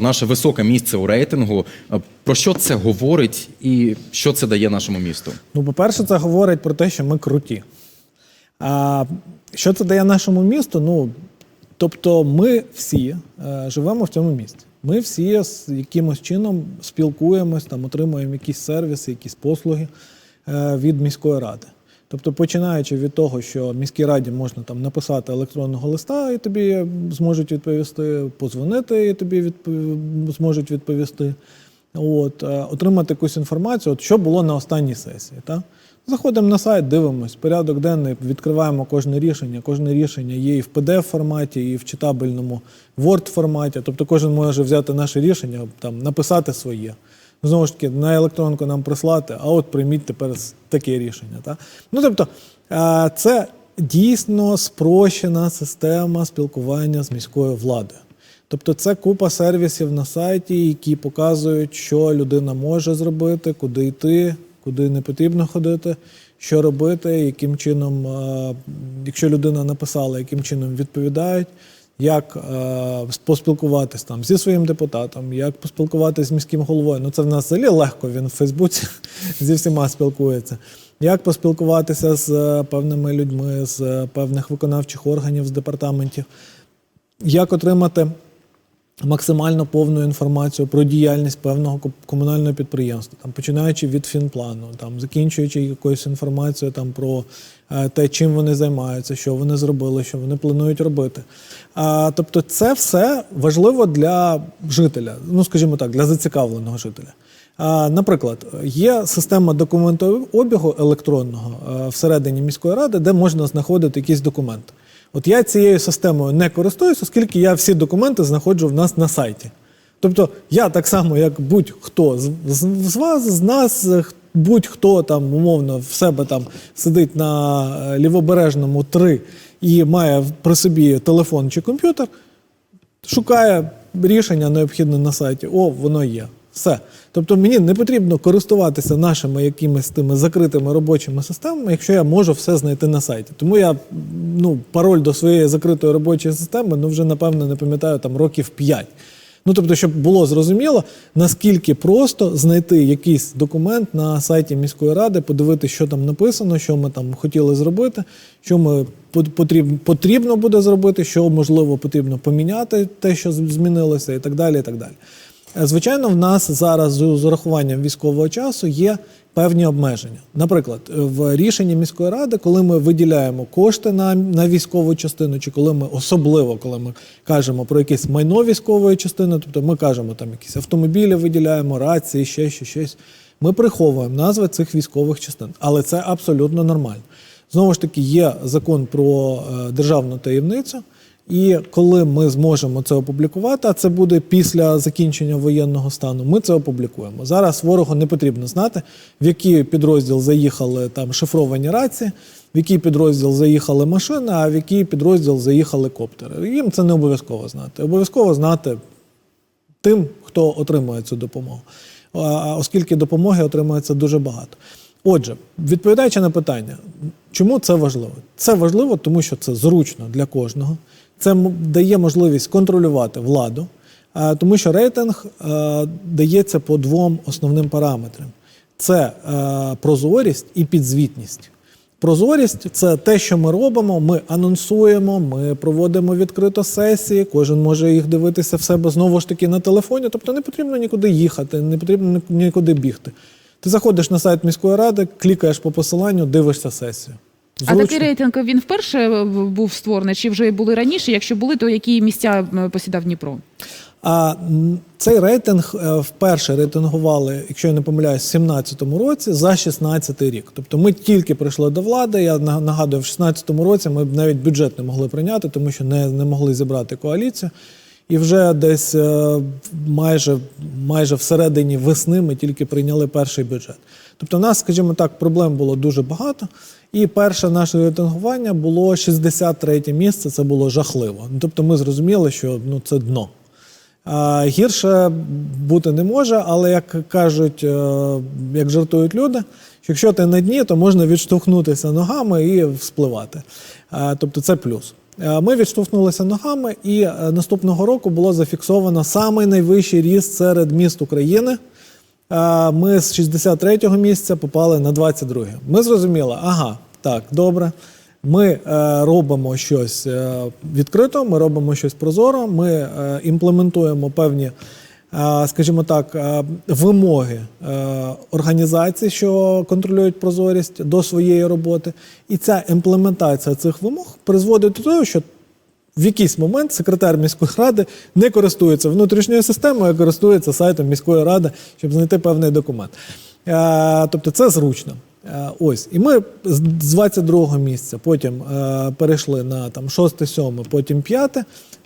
Наше високе місце у рейтингу. Е, Про що це говорить і що це дає нашому місту? Ну, по-перше, це говорить про те, що ми круті. А що це дає нашому місту? Ну, тобто, ми всі е, живемо в цьому місті. Ми всі з якимось чином спілкуємось, там, отримуємо якісь сервіси, якісь послуги е, від міської ради. Тобто, починаючи від того, що міській раді можна там написати електронного листа, і тобі зможуть відповісти, позвонити, і тобі відпов... зможуть відповісти. От, е, отримати якусь інформацію, от що було на останній сесії. Так? Заходимо на сайт, дивимось, порядок денний, відкриваємо кожне рішення. Кожне рішення є і в pdf форматі, і в читабельному Word форматі. Тобто кожен може взяти наше рішення, там, написати своє. Знову ж таки, на електронку нам прислати, а от прийміть тепер таке рішення. Так? Ну, тобто, е, це дійсно спрощена система спілкування з міською владою. Тобто це купа сервісів на сайті, які показують, що людина може зробити, куди йти, куди не потрібно ходити, що робити, яким чином, е, якщо людина написала, яким чином відповідають, як е, поспілкуватись там зі своїм депутатом, як поспілкуватися з міським головою. Ну це в нас взагалі легко, він в Фейсбуці зі всіма спілкується. Як поспілкуватися з е, певними людьми, з е, певних виконавчих органів, з департаментів, як отримати максимально повну інформацію про діяльність певного комунального підприємства, там починаючи від фінплану, там закінчуючи якоюсь інформацією там про е, те, чим вони займаються, що вони зробили, що вони планують робити. А, тобто, це все важливо для жителя, ну скажімо так, для зацікавленого жителя. Наприклад, є система документообігу електронного е, всередині міської ради, де можна знаходити якісь документи. От я цією системою не користуюсь, оскільки я всі документи знаходжу в нас на сайті. Тобто я так само, як будь-хто з, вас, з нас, будь-хто там умовно в себе там сидить на е, лівобережному 3 і має при собі телефон чи комп'ютер, шукає рішення необхідне на сайті. О, воно є. Все. Тобто мені не потрібно користуватися нашими якимись тими закритими робочими системами, якщо я можу все знайти на сайті. Тому я ну, пароль до своєї закритої робочої системи ну, вже, напевно, не пам'ятаю там років 5. Ну, тобто, щоб було зрозуміло, наскільки просто знайти якийсь документ на сайті міської ради, подивитися, що там написано, що ми там хотіли зробити, що ми потрібно, буде зробити, що можливо потрібно поміняти, те, що змінилося, і так далі. І так далі. Е, Звичайно, в нас зараз з урахуванням військового часу є певні обмеження. Наприклад, е, в рішенні міської ради, коли ми виділяємо кошти на, на військову частину, чи коли ми особливо, коли ми кажемо про якесь майно військової частини, тобто ми кажемо там якісь автомобілі, виділяємо рації, ще щось, щось. Ми приховуємо назви цих військових частин, але це абсолютно нормально. Знову ж таки, є закон про е, державну таємницю. І коли ми зможемо це опублікувати, а це буде після закінчення воєнного стану, ми це опублікуємо. Зараз ворогу не потрібно знати, в який підрозділ заїхали там шифровані рації, в який підрозділ заїхали машини, а в який підрозділ заїхали коптери. Їм це не обов'язково знати. Обов'язково знати тим, хто отримує цю допомогу. Оскільки допомоги отримується дуже багато. Отже, відповідаючи на питання, чому це важливо? Це важливо, тому що це зручно для кожного. Це дає можливість контролювати владу, тому що рейтинг е, дається по двом основним параметрам: це е, прозорість і підзвітність. Прозорість це те, що ми робимо. Ми анонсуємо, ми проводимо відкрито сесії. Кожен може їх дивитися в себе знову ж таки на телефоні. Тобто не потрібно нікуди їхати, не потрібно нікуди бігти. Ти заходиш на сайт міської ради, клікаєш по посиланню, дивишся сесію. А такий рейтинг він вперше е, був створений, чи вже були раніше? Якщо були, то які місця посідав Дніпро? А цей рейтинг е, вперше рейтингували, якщо я не помиляюсь, в 2017 році за 16 рік. Тобто ми тільки прийшли до влади. Я нагадую, в 2016 році ми б навіть бюджет не могли прийняти, тому що не, не могли зібрати коаліцію. І вже десь е, майже, майже всередині весни ми тільки прийняли перший бюджет. Тобто, в нас, скажімо так, проблем було дуже багато. І перше наше рейтингування було 63 місце. Це було жахливо. Ну, Тобто, ми зрозуміли, що ну це дно. Гірше бути не може, але як кажуть, е, як жартують люди, що якщо ти на дні, то можна відштовхнутися ногами і вспливати. Тобто це плюс. Е, Ми відштовхнулися ногами, і е, наступного року було зафіксовано найвищий ріст серед міст України. Ми з 63-го місця попали на 22-е. Ми зрозуміли, ага, так, добре. Ми е, робимо щось е, відкрито, ми робимо щось прозоро, ми е, імплементуємо певні, скажімо так, вимоги організацій, що контролюють прозорість до своєї роботи. І ця імплементація цих вимог призводить до того, що в якийсь момент секретар міської ради не користується внутрішньою системою, а користується сайтом міської ради, щоб знайти певний документ. Е, Тобто це зручно. Е, Ось. І ми з з 22-го місця потім е, перейшли на там 6-7, потім 5.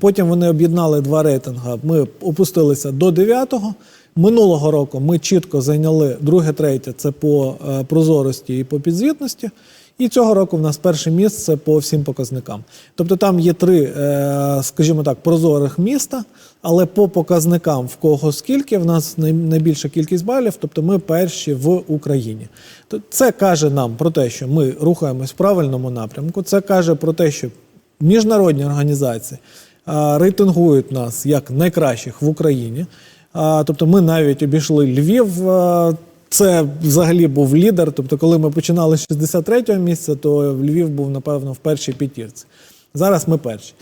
Потім вони об'єднали два рейтинги. Ми опустилися до 9-го. Минулого року ми чітко зайняли друге, третє це по е, прозорості і по підзвітності. І цього року в нас перше місце по всім показникам. Тобто там є три, е, скажімо так, прозорих міста, але по показникам в кого скільки, в нас найбільша кількість балів, тобто ми перші в Україні. Це каже нам про те, що ми рухаємось в правильному напрямку. Це каже про те, що міжнародні організації рейтингують нас як найкращих в Україні. Тобто ми навіть обійшли Львів. Це взагалі був лідер. Тобто, коли ми починали з 63-го місця, то Львів був, напевно, в першій п'ятірці. Зараз ми перші.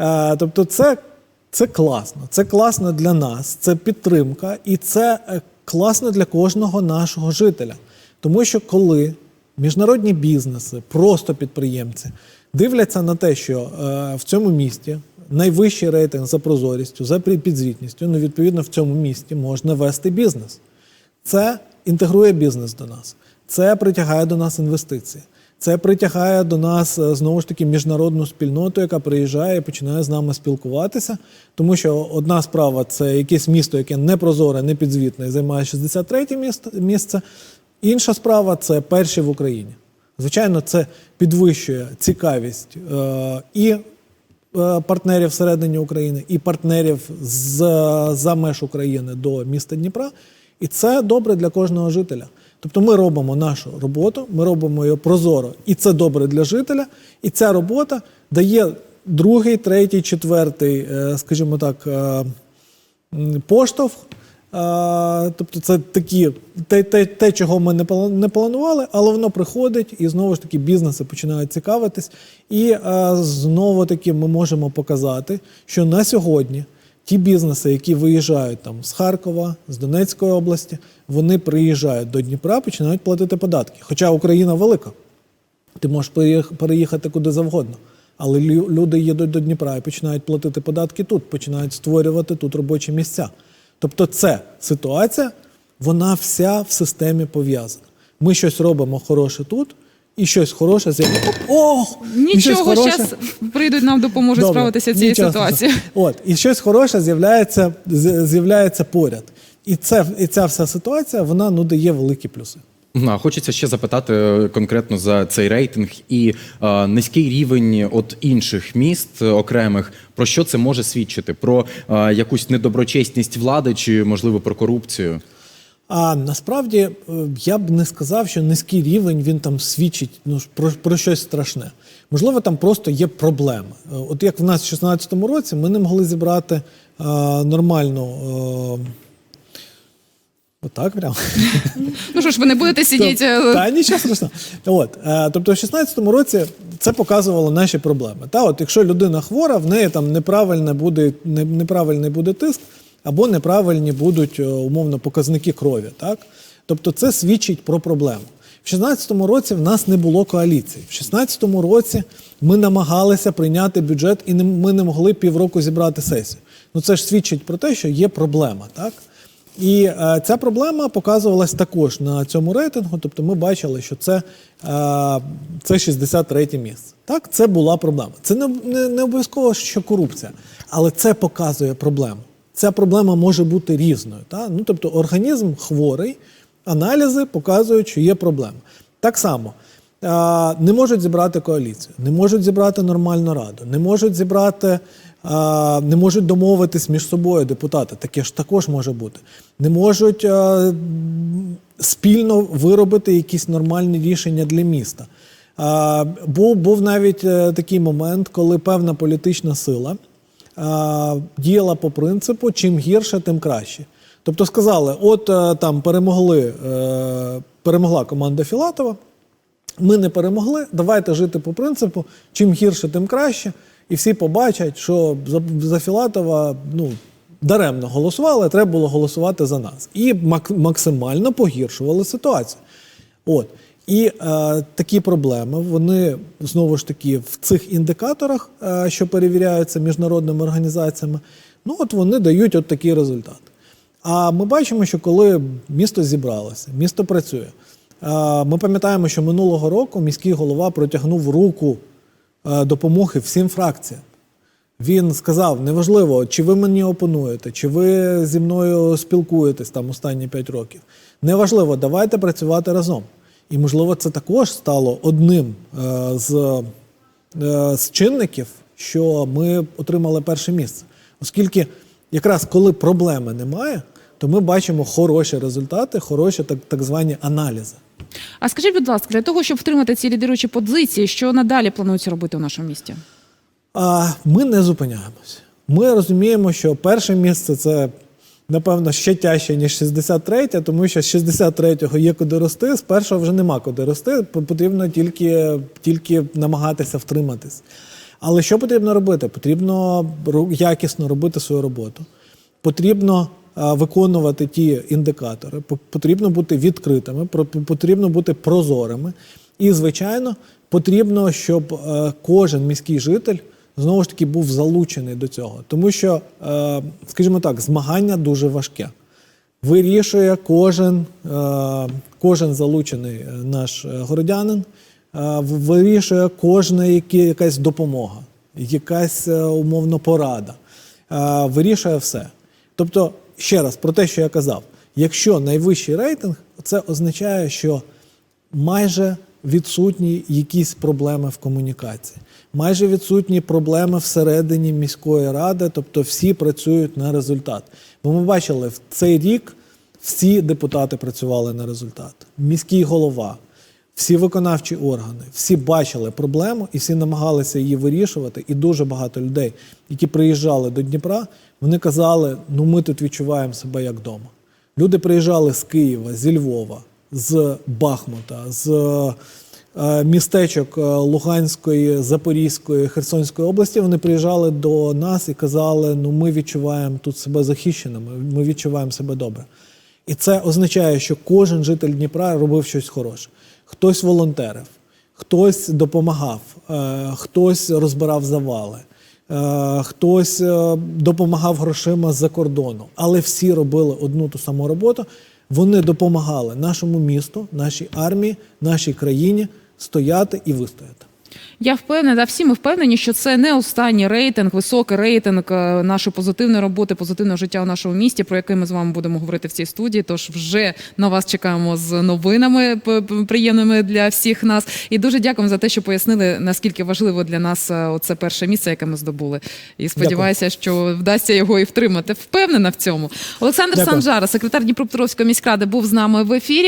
Е, Тобто, це, це класно. Це класно для нас, це підтримка, і це е, класно для кожного нашого жителя. Тому що коли міжнародні бізнеси, просто підприємці дивляться на те, що е, в цьому місті найвищий рейтинг за прозорістю, за підзвітністю, ну відповідно в цьому місті можна вести бізнес. Це інтегрує бізнес до нас, це притягає до нас інвестиції. Це притягає до нас е, знову ж таки міжнародну спільноту, яка приїжджає і починає з нами спілкуватися. Тому що одна справа це якесь місто, яке не прозоре, не підзвітне, і займає 63 місце-. Інша справа це перші в Україні. Звичайно, це підвищує цікавість е, і е, партнерів всередині України, і партнерів з за меж України до міста Дніпра. І це добре для кожного жителя. Тобто ми робимо нашу роботу, ми робимо її прозоро, і це добре для жителя. І ця робота дає другий, третій, четвертий, е, скажімо так, е, поштовх. Тобто це такі те, те, те, чого ми не пла- планували, але воно приходить, і знову ж таки бізнеси починають цікавитись. І знову таки ми можемо показати, що на сьогодні ті бізнеси, які виїжджають там з Харкова, з Донецької області, вони приїжджають до Дніпра, починають платити податки. Хоча Україна велика. Ти можеш переїхати куди завгодно. Але люди їдуть до Дніпра і починають платити податки тут, починають створювати тут робочі місця. Тобто, це ситуація, вона вся в системі пов'язана. Ми щось робимо хороше тут, і щось хороше з'являється. О! і щось Нічого, хороше- зараз прийдуть нам допоможуть Добре, справитися з цією нічого ситуацією. страшного. От, і щось хороше з'являється, з- з'являється поряд. І, це, і ця вся ситуація, вона ну, дає великі плюси. А, Хочеться ще запитати е, конкретно за цей рейтинг і е, низький рівень от інших міст е, окремих. Про що це може свідчити? Про е, якусь недоброчесність влади чи можливо про корупцію? А насправді е, я б не сказав, що низький рівень він там свідчить ну, про, про щось страшне. Можливо, там просто є проблеми. Е, От як в нас в 2016 році ми не могли зібрати е, нормальну. Е, Отак прямо. Ну що ж, ви не будете сидіти. е, Та нічого страшного. От, тобто, в 16-му році це показувало наші проблеми. Та, от, якщо людина хвора, в неї там неправильне буде, не- неправильний буде тиск, або неправильні будуть е, умовно показники крові. Так? Тобто, це свідчить про проблему. В 16-му році в нас не було коаліції. В 16-му році ми намагалися прийняти бюджет, і ми не могли півроку зібрати сесію. Ну це ж свідчить про те, що є проблема, так? І е, ця проблема показувалась також на цьому рейтингу. Тобто ми бачили, що це, е, це 63 місце. Так, це була проблема. Це не, не, не обов'язково, що корупція, але це показує проблему. Ця проблема може бути різною. Так? Ну, тобто організм хворий, аналізи показують, що є проблема. Так само. Не можуть зібрати коаліцію, не можуть зібрати нормальну раду, не можуть зібрати не можуть домовитись між собою депутати. Таке ж також може бути. Не можуть спільно виробити якісь нормальні рішення для міста. А, був, був навіть е, такий момент, коли певна політична сила діяла по принципу: чим гірше, тим краще. Тобто сказали: от е, там перемогли, е, перемогла команда Філатова. Ми не перемогли. Давайте жити по принципу, чим гірше, тим краще. І всі побачать, що за, Філатова ну, даремно голосували, треба було голосувати за нас. І мак- максимально погіршували ситуацію. От. І е, такі проблеми, вони знову ж таки в цих індикаторах, е, що перевіряються міжнародними організаціями, ну от вони дають от такий результат. А ми бачимо, що коли місто зібралося, місто працює. е, Ми пам'ятаємо, що минулого року міський голова протягнув руку е, допомоги всім фракціям. Він сказав: неважливо, чи ви мені опонуєте, чи ви зі мною спілкуєтесь там останні 5 років. Неважливо, давайте працювати разом. І, можливо, це також стало одним е, з, е, з чинників, що ми отримали перше місце. Оскільки якраз коли проблеми немає, то ми бачимо хороші результати, хороші так, так звані аналізи. А скажіть, будь ласка, для того, щоб втримати ці лідируючі позиції, що надалі планується робити у нашому місті? А ми не зупиняємося. Ми розуміємо, що перше місце це, напевно, ще тяжче, ніж 63, тому що з 63-го є куди рости, з першого вже нема куди рости, потрібно тільки, тільки намагатися втриматись. Але що потрібно робити? Потрібно якісно робити свою роботу. Потрібно виконувати ті індикатори, по- потрібно бути відкритими, потрібно бути прозорими. І, звичайно, потрібно, щоб е, кожен міський житель знову ж таки був залучений до цього. Тому що, е, скажімо так, змагання дуже важке. Вирішує кожен, е, кожен залучений е, наш городянин, вирішує кожна якась допомога, якась умовно порада, вирішує все. Тобто, ще раз про те, що я казав, якщо найвищий рейтинг, це означає, що майже відсутні якісь проблеми в комунікації, майже відсутні проблеми всередині міської ради, тобто всі працюють на результат. Бо ми бачили, в цей рік всі депутати працювали на результат. Міський голова, всі виконавчі органи, всі бачили проблему і всі намагалися її вирішувати. І дуже багато людей, які приїжджали до Дніпра, вони казали: ну ми тут відчуваємо себе як вдома. Люди приїжджали з Києва, зі Львова, з Бахмута, з містечок е, Луганської, Запорізької, Херсонської області. Вони приїжджали до нас і казали: ну ми відчуваємо тут себе захищеними, ми відчуваємо себе добре. І це означає, що кожен житель Дніпра робив щось хороше. Хтось волонтерив, хтось допомагав, е, хтось розбирав завали. Е, Хтось е, допомагав грошима з-за кордону, але всі робили одну ту саму роботу. Вони допомагали нашому місту, нашій армії, нашій країні стояти і вистояти. Я впевнена, всі ми впевнені, що це не останній рейтинг, високий рейтинг е, нашої позитивної роботи, позитивного життя у нашому місті, про який ми з вами будемо говорити в цій студії. Тож вже на вас чекаємо з новинами приємними для всіх нас. І дуже дякуємо за те, що пояснили, наскільки важливо для нас е, оце перше місце, яке ми здобули. І сподіваюся, що вдасться його і втримати. Впевнена в цьому. Олександр Дякую. Санжара, секретар Дніпропетровської міськради, був з нами в ефірі.